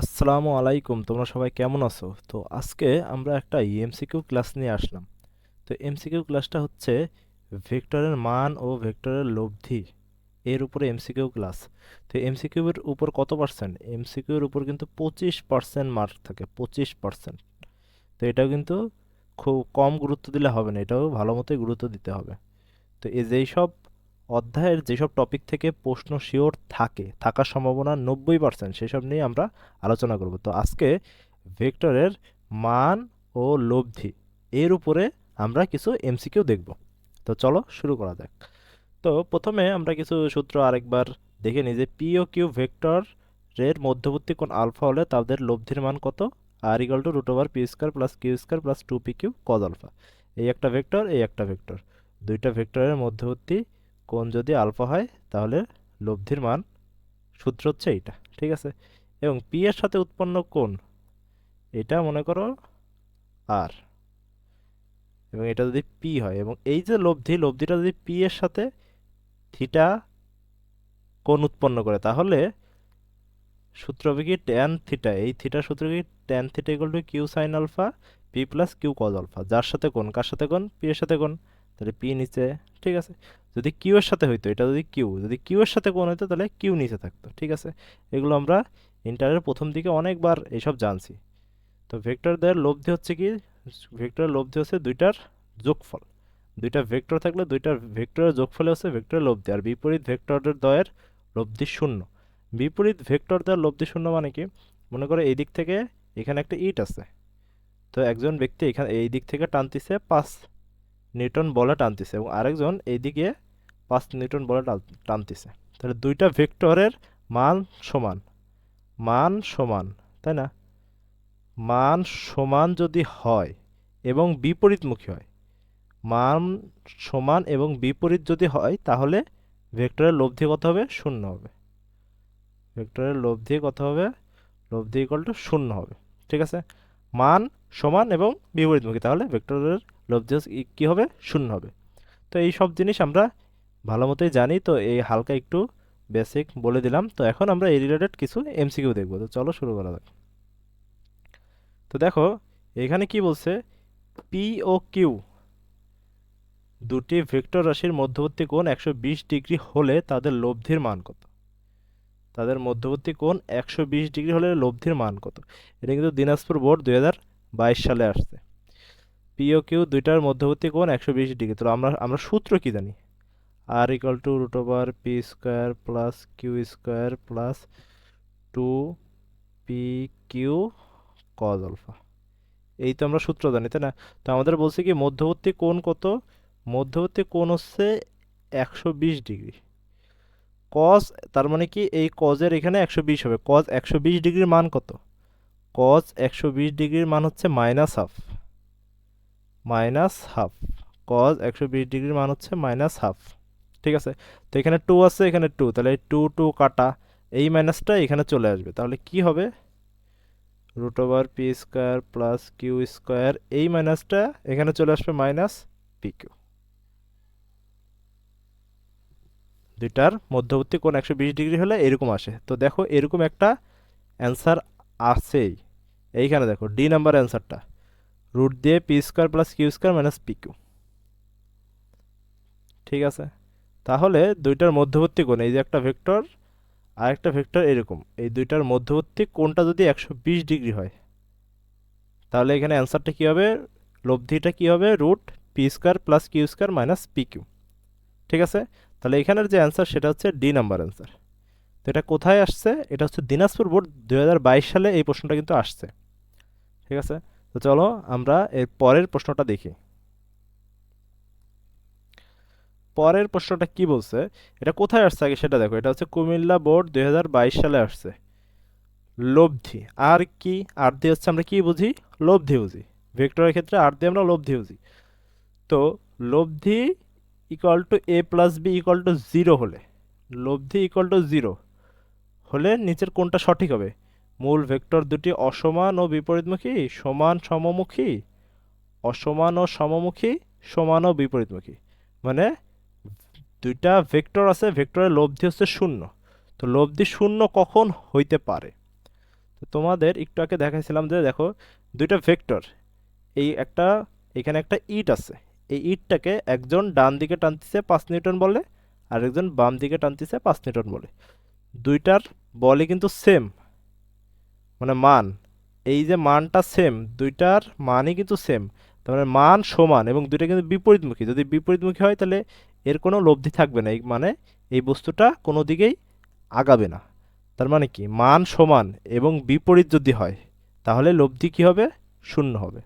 আসসালামু আলাইকুম, তোমরা সবাই কেমন আছো? তো আজকে আমরা একটা এমসিকিউ ক্লাস নিয়ে আসলাম। তো এমসিকিউ ক্লাসটা হচ্ছে ভেক্টরের মান ও ভেক্টরের লব্ধি। এর উপরে এমসিকিউ ক্লাস তো এমসিকিউ এর উপর কত পার্সেন্ট এমসিকিউ এর উপর কিন্তু পঁচিশ পার্সেন্ট মার্ক থাকে, পঁচিশ পার্সেন্ট তো এটাও কিন্তু খুব কম গুরুত্ব দিলে হবে না, এটাও ভালো মতোই গুরুত্ব দিতে হবে। তো এই যেই সব অধ্যায়ের যেসব টপিক থেকে প্রশ্ন শিওর থাকে, থাকার সম্ভাবনা নব্বই পার্সেন্ট সেসব নিয়ে আমরা আলোচনা করব। তো আজকে ভেক্টরের মান ও লব্ধি, এর উপরে আমরা কিছু এমসিকিউ দেখব। তো চলো শুরু করা যাক। তো প্রথমে আমরা কিছু সূত্র আরেকবার দেখে নিই যে পি ও কিউ ভেক্টরের মধ্যবর্তী কোণ আলফা হলে তাদের লব্ধির মান কত? আর equal to root over p square plus q square plus two p q cos alpha এই একটা ভেক্টর, এই একটা ভেক্টর। দুইটা ভেক্টরের মধ্যবর্তী কোণ যদি আলফা হয়, তাহলে লব্ধির মান সূত্র হচ্ছে এইটা, ঠিক আছে? এবং পি এর সাথে উৎপন্ন কোণ, এটা মনে করো আর। এবং এটা যদি পি হয়, এবং এই যে লব্ধি, লব্ধিটা যদি পি এর সাথে থিটা কোণ উৎপন্ন করে, তাহলে সূত্র হবে ট্যান থিটা এই থিটা সূত্র কি tan theta equal to q sine alpha p plus q cos alpha যার সাথে কোন কার সাথে কোন পি এর সাথে কোণ। তাহলে পি নিচে, ঠিক আছে? যদি কিউ এর সাথে হইতো, এটা যদি কিউ যদি কিউ এর সাথে কোন হইতো, তাহলে কিউ নিচে থাকতো, ঠিক আছে? এগুলো আমরা ইন্টারের প্রথম দিকে অনেকবার এসব জানছি। তো ভেক্টরদের লব্ধি হচ্ছে কি? ভেক্টরের লব্ধি হচ্ছে দুইটার যোগফল। দুইটা ভেক্টর থাকলে দুইটা ভেক্টরের যোগফলে হচ্ছে ভেক্টরের লব্ধি, আর বিপরীত ভেক্টরদের দ্বয়ের লব্ধি শূন্য। বিপরীত ভেক্টর ভেক্টরদের লব্ধি শূন্য মানে কি? মনে করো এই দিক থেকে এখানে একটা ইট আছে। তো একজন ব্যক্তি এখানে এই দিক থেকে টানতেছে পাঁচ নিউটন বলে টানতেছে এবং আরেকজন এইদিকে পাঁচ নিউটন বলে টান- টানতেছে। তাহলে দুইটা ভেক্টরের মান সমান। মান সমান, তাই না? মান সমান যদি হয় এবং বিপরীতমুখী হয়, মান সমান এবং বিপরীত যদি হয়, তাহলে ভেক্টরের লব্ধি কত হবে? শূন্য হবে। ভেক্টরের লব্ধি কত হবে? লব্ধি ইকুয়াল টু শূন্য হবে। ঠিক আছে? মান সমান এবং বিপরীতমুখী, তাহলে ভেক্টরের ই- কি হবে? শূন্য হবে। তো এই সব জিনিস আমরা ভালো মতোই জানি। তো এই হালকা একটু বেসিক বলে দিলাম। তো এখন আমরা এই রিলেটেড কিছু এমসিকিউ দেখব। তো চলো শুরু করা যাক। তো দেখো, এখানে কি বলছে? পি ও কিউ দুটি ভেক্টর রাশির মধ্যবর্তী কোণ একশো বিশ ডিগ্রি হলে তাদের লব্ধির মান কত? তাদের মধ্যবর্তী কোণ একশো বিশ ডিগ্রি হলে লব্ধির মান কত? এটা কিন্তু দিনাজপুর বোর্ড দু হাজার বাইশ সালে আসছে। পি ও কিউ দুইটার মধ্যবর্তী কোণ একশো বিশ ডিগ্রি। তো আমরা আমরা সূত্র কি জানি? আর equal to root over p square plus q square plus two p q cos alpha এই তো আমরা সূত্র জানি, তাই না? তো আমাদের বলছে কি, মধ্যবর্তী কোণ কত? মধ্যবর্তী কোণ হচ্ছে একশো বিশ ডিগ্রি। কজ তার মানে কি, এই কজের এখানে একশো বিশ হবে। কজ একশো বিশ ডিগ্রির মান কত? কজ একশো বিশ ডিগ্রির মান হচ্ছে minus half minus half. Cos একশো বিশ ডিগ্রির মান হচ্ছে মাইনাস হাফ। ঠিক আছে? তো এখানে টু আছে, এখানে টু তাহলে টু টু কাটা, এই মাইনাসটা এখানে চলে আসবে। তাহলে কি হবে? Root over p square plus q square এই মাইনাসটা এখানে চলে আসবে মাইনাস পি কিউ দুইটার মধ্যবর্তী কোণ একশো বিশ ডিগ্রি হলে এরকম আসে। তো দেখো এরকম একটা অ্যান্সার আছেই। এইখানে দেখো ডি নাম্বার অ্যান্সারটা রুট দিয়ে p square plus q square minus p q ঠিক আছে? তাহলে দুইটার মধ্যবর্তী কোণ, এই যে একটা ভেক্টর আর একটা ভেক্টর এরকম, এই দুইটার মধ্যবর্তী কোণটা যদি একশো বিশ ডিগ্রি হয়, তাহলে এখানে অ্যান্সারটা কী হবে? লব্ধিটা কী হবে? Root p square plus q square minus p q ঠিক আছে? তাহলে এখানের যে অ্যান্সার সেটা হচ্ছে ডি নাম্বার অ্যান্সার তো এটা কোথায় আসছে? এটা হচ্ছে দিনাজপুর বোর্ড দু হাজার বাইশ সালে এই প্রশ্নটা কিন্তু আসছে। ঠিক আছে? তো চলো আমরা এর পরের প্রশ্নটা দেখি। পরের প্রশ্নটা কি বলছে? এটা কোথায় আসছে আগে সেটা দেখো। এটা হচ্ছে কুমিল্লা বোর্ড দু হাজার বাইশ সালে আসছে। লব্ধি। আর কি? আর দিয়ে হচ্ছে আমরা কি বুঝি? লব্ধি বুঝি। ভেক্টরের ক্ষেত্রে আর দিয়ে আমরা লব্ধি বুঝি। তো লব্ধি equal to A plus B equal to zero হলে, লব্ধি ইকুয়াল টু জিরো হলে নিচের কোনটা সঠিক হবে? মূল ভেক্টর দুটি অসমান ও বিপরীতমুখী, সমান সমমুখী, অসমান ও সমমুখী, সমান ও বিপরীতমুখী। মানে দুইটা ভেক্টর আছে, ভেক্টরের লব্ধি হচ্ছে শূন্য। তো লব্ধি শূন্য কখন হইতে পারে? তো তোমাদের একটু আগে দেখাইছিলাম যে, দেখো, দুইটা ভেক্টর, এই একটা, এখানে একটা ইট আছে। এই ইটটাকে একজন ডান দিকে টানতেছে পাঁচ নিউটন বলে আর একজন বাম দিকে টানতেছে পাঁচ নিউটন বলে। দুইটার বলই কিন্তু সেম মানে মান। এই যে মানটা সেম দুইটার মানই কিন্তু সেম তার মানে মান সমান এবং দুইটা কিন্তু বিপরীতমুখী। যদি বিপরীতমুখী হয় তাহলে এর কোনো লব্ধি থাকবে না। এই মানে এই বস্তুটা কোনো দিকেই আগাবে না। তার মানে কি? মান সমান এবং বিপরীত যদি হয়, তাহলে লব্ধি কি হবে? শূন্য হবে।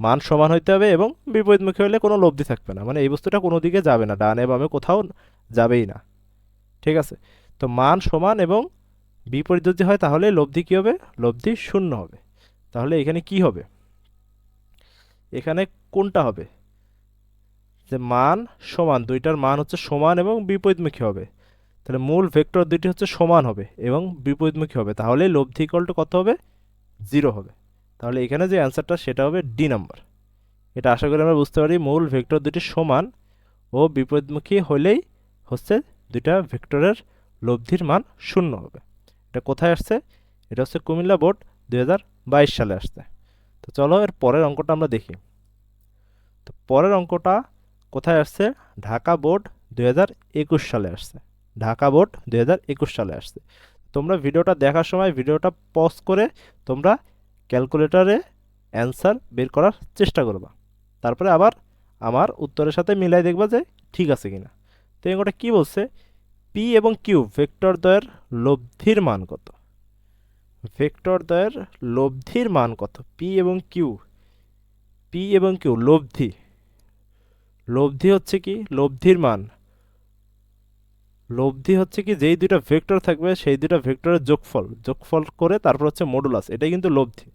মান সমান হইতে হবে এবং বিপরীতমুখী হলে কোনো লব্ধি থাকবে না। মানে এই বস্তুটা কোনো দিকে যাবে না। ডানে বামে কোথাও যাবেই না। ঠিক আছে? তো মান সমান এবং বিপরীত যদি হয় তাহলে লব্ধি কী হবে? লব্ধি শূন্য হবে। তাহলে এখানে কি হবে? এখানে কোনটা হবে? যে মান সমান, দুইটার মান হচ্ছে সমান এবং বিপরীতমুখী হবে। তাহলে মূল ভেক্টর দুইটি হচ্ছে সমান হবে এবং বিপরীতমুখী হবে। তাহলে লব্ধি ইকুয়াল টু কত হবে? জিরো হবে। তাহলে এখানে যে অ্যান্সারটা সেটা হবে ডি নাম্বার এটা আশা করি আমরা বুঝতে পারি। মূল ভেক্টর দুটি সমান ও বিপরীতমুখী হলেই হচ্ছে দুইটা ভেক্টরের লব্ধির মান শূন্য হবে। এটা কোথায় আসছে? এটা হচ্ছে কুমিল্লা বোর্ড দু হাজার বাইশ সালে আসছে। তো চলো এর পরের অঙ্কটা আমরা দেখি। তো পরের অঙ্কটা কোথায় আসছে? ঢাকা বোর্ড দু হাজার একুশ সালে আসছে। ঢাকা বোর্ড দু হাজার একুশ সালে আসছে। তোমরা ভিডিওটা দেখার সময় ভিডিওটা পজ করে তোমরা ক্যালকুলেটরে অ্যান্সার বের করার চেষ্টা করবা। তারপরে আবার আমার উত্তরের সাথে মিলাই দেখবা যে ঠিক আছে কিনা। তো এই অঙ্কটা কী বলছে? পি এবং কিউ ভেক্টর দ্বয়ের লব্ধির মান কত? ভেক্টর দ্বয়ের লব্ধির মান কত? পি এবং কিউ পি এবং কিউ লব্ধি। লব্ধি হচ্ছে কি? লব্ধির মান। লব্ধি হচ্ছে কি? যেই দুইটা ভেক্টর থাকবে, সেই দুইটা ভেক্টরের যোগফল। যোগফল করে তারপর হচ্ছে মডুলাস এটাই কিন্তু লব্ধি।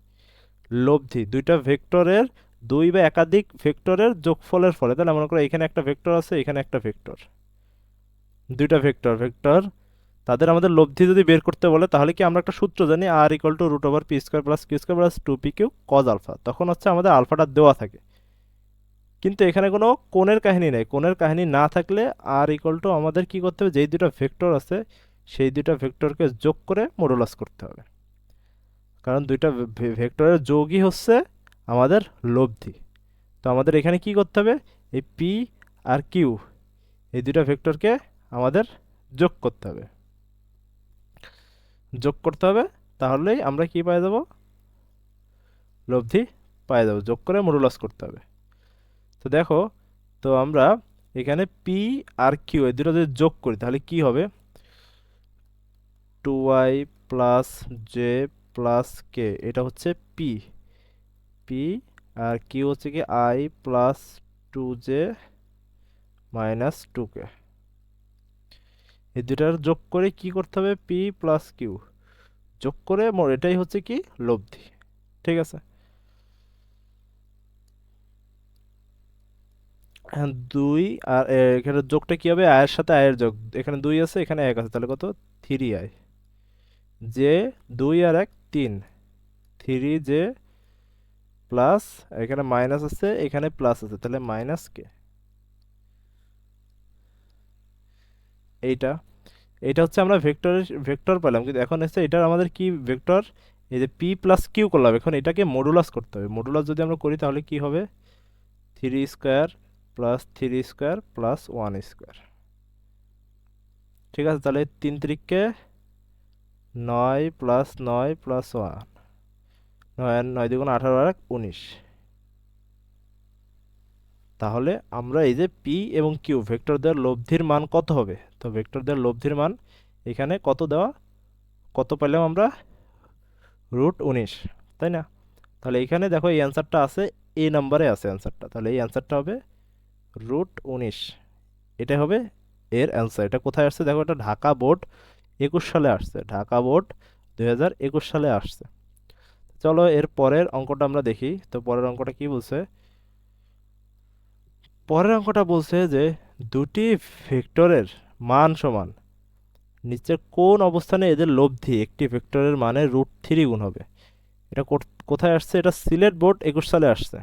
লব্ধি, দুইটা ভেক্টরের দুই বা একাধিক ভেক্টরের যোগফলের ফলে। তাহলে মনে করো এখানে একটা ভেক্টর আছে, এখানে একটা ভেক্টর দুইটা ভেক্টর ভেক্টর তাদের আমাদের লব্ধি যদি বের করতে বলে, তাহলে কি আমরা একটা সূত্র জানি? আর equal to root over p square plus q square plus two p q cos alpha তখন হচ্ছে আমাদের আলফাটা দেওয়া থাকে। কিন্তু এখানে কোনো কোণের কাহিনী নেই। কোণের কাহিনী না থাকলে আর ইকুয়াল টু আমাদের কি করতে হবে? যেই দুটো ভেক্টর আছে, সেই দুইটা ভেক্টরকে যোগ করে মডুলাস করতে হবে। কারণ দুইটা ভেক্টরের যোগই হচ্ছে আমাদের লব্ধি। তো আমাদের এখানে কি করতে হবে? এই পি আর কিউ এই দুইটা ভেক্টরকে আমাদের যোগ করতে হবে। যোগ করতে হবে, তাহলেই আমরা কি পাই যাব? লব্ধি পাই যাব, যোগ করে মডুলাস করতে হবে। তো দেখো, তো আমরা এখানে পি আর কিউ এই দুটো যদি যোগ করি, তাহলে কি হবে? Two Y plus J plus K এটা হচ্ছে পি পি আর কিউ হচ্ছে কি I plus two J minus two K এই দুটার যোগ করে কি করতে হবে? পি প্লাস কিউ যোগ করে মোর এটাই হচ্ছে কি? লব্ধি। ঠিক আছে? হ্যাঁ দুই আর এখানে যোগটা কি হবে? আয়ের সাথে আয়ের যোগ। এখানে দুই আছে, এখানে এক আছে। তাহলে কত? Three I. যে দুই আর এক, তিন। থ্রি যে প্লাস এখানে মাইনাস আছে, এখানে প্লাস আছে। তাহলে মাইনাস কে? এইটা। এইটা হচ্ছে আমরা ভেক্টর ভেক্টর পেলাম। কিন্তু এখন এসে এটার আমাদের কি ভেক্টর এই যে পি প্লাস কিউ করলাম। এখন এটাকে মডুলাস করতে হবে। মডুলাস যদি আমরা করি তাহলে কি হবে? Three square plus three square plus one square ঠিক আছে, তাহলে তিন তিরিককে নয় প্লাস নয় প্লাস ওয়ান নয় নয় দ্বিগুণ আঠারো আর এক, উনিশ। তাহলে আমরা এই যে পি এবং কিউ ভেক্টর দেওয়ার লব্ধির মান কত হবে? তো ভেক্টর দেওয়ার লব্ধির মান এখানে কত দেওয়া? কত পেলাম আমরা? রুট উনিশ, তাই না? তাহলে এখানে দেখো এই অ্যান্সারটা আছে, এ নাম্বারে আছে অ্যান্সারটা তাহলে এই অ্যান্সারটা হবে রুট উনিশ। এটা হবে এর অ্যান্সার এটা কোথায় আসছে? দেখো এটা ঢাকা বোর্ড একুশ সালে আসছে। ঢাকা বোর্ড দুই হাজার একুশ সালে আসছে। চলো এর পরের অঙ্কটা আমরা দেখি। তো পরের অঙ্কটা কি বলছে? পরের অঙ্কটা বলছে যে দুটি ভেক্টরের মান সমান। নিচের কোন অবস্থানে এদের লব্ধি? একটি ভেক্টরের মানে রুট থ্রি গুণ হবে। এটা কোথায় আসছে? এটা সিলেট বোর্ড একুশ সালে আসছে।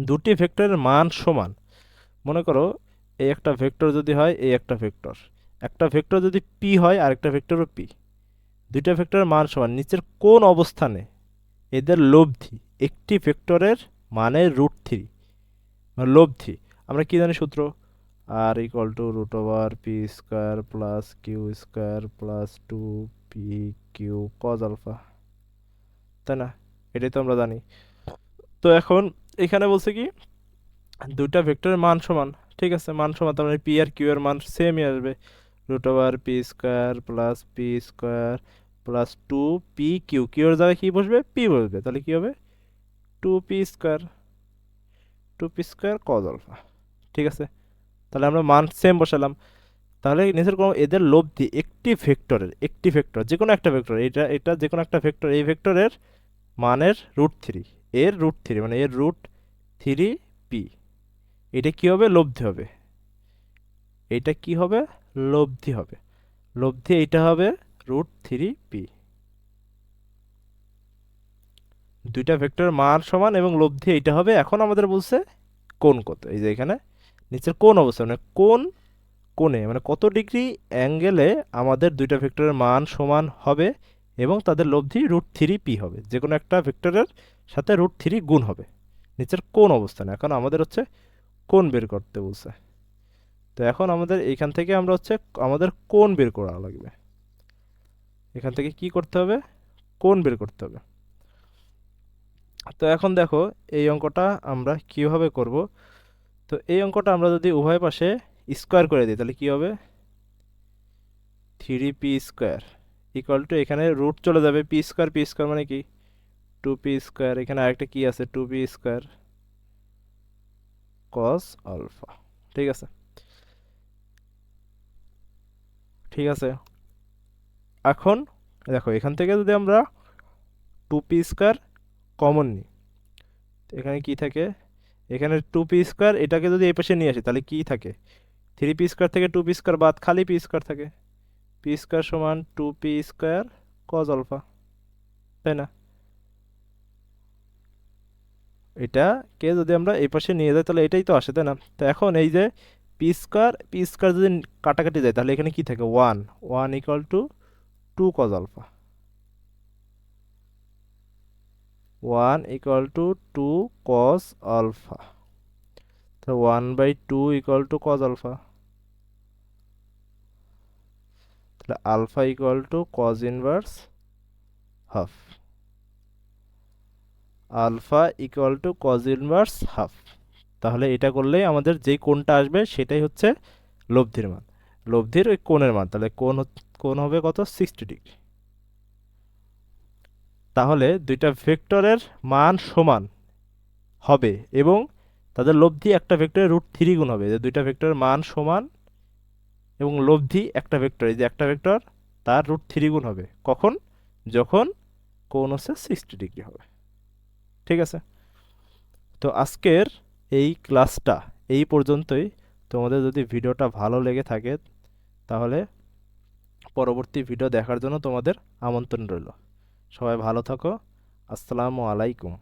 দুটি ভেক্টরের মান সমান। মনে করো এই একটা ভেক্টর যদি হয় এই একটা ভেক্টর। একটা ভেক্টর যদি পি হয় আর একটা ভেক্টরও পি। দুইটা ভেক্টরের মান সমান। নিচের কোন অবস্থানে এদের লব্ধি? একটি ভেক্টরের মানের রুট থ্রি। মানে লব্ধি। আমরা কী জানি সূত্র? R equal to root over P square plus Q square plus two P Q cos alpha তাই না? এটাই তো আমরা জানি। তো এখন এখানে বলছে কি দুটা ভেক্টরের মান সমান, ঠিক আছে? মান সমান, তার মানে পি আর কিউ এর মান সেমই আসবে। Root over P square plus P square plus two P Q কিউর জায়গায় কী বসবে? পি বসবে। তাহলে কী হবে? Two P square two P square cos alpha ঠিক আছে? তাহলে আমরা মান সেম বসালাম। তাহলে নিচের কোনো এদের লব্ধি একটি ভেক্টরের, একটি ভেক্টর যে কোনো একটা ভেক্টর, এটা এটা যে কোনো একটা ভেক্টর, এই ভেক্টরের মানের রুট থ্রি এর রুট থ্রি মানে এর রুট থ্রি পি এটা কি হবে? লব্ধি হবে। এটা কি হবে? লব্ধি হবে। লব্ধি এইটা হবে রুট থ্রি পি দুইটা ভেক্টর মান সমান এবং লব্ধি এইটা হবে, এখন আমাদের বলছে কোন কত? এই যে এখানে, নিচের কোন অবস্থা মানে কোন কোণে মানে কত ডিগ্রি অ্যাঙ্গেলে আমাদের দুইটা ভেক্টরের মান সমান হবে এবং তাদের লব্ধি রুট থ্রি পি হবে, যে কোনো একটা ভেক্টরের সাথে রুট থ্রি গুণ হবে। নিচের কোন অবস্থানে এখন আমাদের হচ্ছে কোন বের করতে বলছে। তো এখন আমাদের এইখান থেকে আমরা হচ্ছে আমাদের কোন বের করা লাগবে। এখান থেকে কি করতে হবে? কোন বের করতে হবে। তো এখন দেখো, এই অঙ্কটা আমরা কীভাবে করব? তো এই অঙ্কটা আমরা যদি উভয় পাশে স্কোয়ার করে দিই, তাহলে কি হবে? Three P square equal to এখানে রুট চলে যাবে পি স্কোয়ার পি স্কোয়ার মানে কি? টু পি স্কোয়ার এখানে আরেকটা কি আছে? Two P square cos alpha ঠিক আছে? ঠিক আছে? এখন দেখো, এখান থেকে যদি আমরা টু পি স্কোয়ার কমন নিই। এখানে কি থাকে? এখানে টু পি স্কোয়ার এটাকে যদি এই পাশে নিয়ে আসি, তাহলে কি থাকে? থ্রি পি স্কোয়ার থেকে টু পি স্কোয়ার বাদ, খালি পি স্কোয়ার থাকে। পি স্কোয়ার সমান two P square cos alpha তাই না? এটাকে যদি আমরা এই পাশে নিয়ে যাই, তাহলে এটাই তো আসে, তাই না? তো এখন এই যে পি স্কোয়ার পি স্কোয়ার যদি কাটাকাটি যায়, তাহলে এখানে কি থাকে? One one equal to two cos alpha one equal to two cos alpha. তো one by two equal to cos alpha. তাহলে alpha equal to cos inverse half. Alpha equal to cos inverse half. তাহলে এটা করলেই আমাদের যেই কোণটা আসবে সেটাই হচ্ছে লব্ধির মান। লব্ধির ওই কোণের মান। তাহলে কোণ কোণ হবে কত? Sixty degree. তাহলে দুইটা ভেক্টরের মান সমান হবে এবং তাদের লব্ধি একটা ভেক্টরের রুট থ্রি গুণ হবে, যে দুইটা ভেক্টরের মান সমান এবং লব্ধি একটা ভেক্টর, এই যে একটা ভেক্টর তার রুট থ্রি গুণ হবে। কখন? যখন হচ্ছে সিক্সটি ডিগ্রি হবে। ঠিক আছে? তো আজকের এই ক্লাসটা এই পর্যন্তই। তোমাদের যদি ভিডিওটা ভালো লেগে থাকে, তাহলে পরবর্তী ভিডিও দেখার জন্য তোমাদের আমন্ত্রণ রইল। সবাই ভালো থাকো। আসসালামু আলাইকুম।